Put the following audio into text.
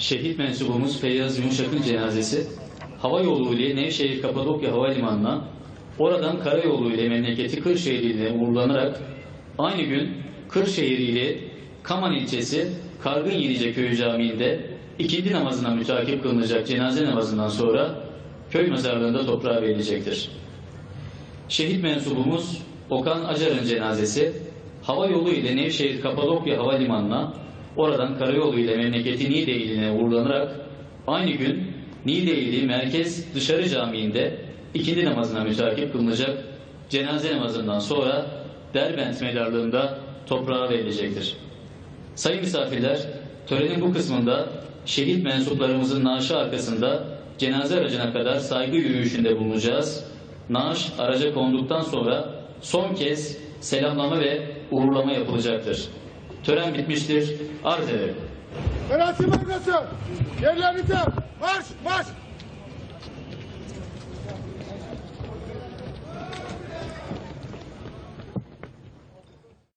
Şehit mensubumuz Feyyaz Yumuşak'ın cenazesi hava yolu ile Nevşehir Kapadokya Havalimanı'na oradan karayolu ile memleketi Kırşehir ile uğurlanarak aynı gün Kırşehir ile Kaman ilçesi Kargın Yenice Köyü Camii'nde ikindi namazına mütakip kılınacak cenaze namazından sonra köy mezarlığında toprağa verilecektir. Şehit mensubumuz Okan Acar'ın cenazesi hava yolu ile Nevşehir Kapadokya Havalimanı'na oradan karayolu ile memleketi Niğde iline uğurlanarak aynı gün Niğde ili Merkez Dışarı Camii'nde ikindi namazına mütakip kılınacak cenaze namazından sonra Derbent Mezarlığı'nda toprağa verilecektir. Sayın misafirler, törenin bu kısmında şehit mensuplarımızın naaşı arkasında cenaze aracına kadar saygı yürüyüşünde bulunacağız. Naaş araca konduktan sonra son kez selamlama ve uğurlama yapılacaktır. Tören bitmiştir. Arz ederim. Merasim arkası. Yerlerinize marş marş.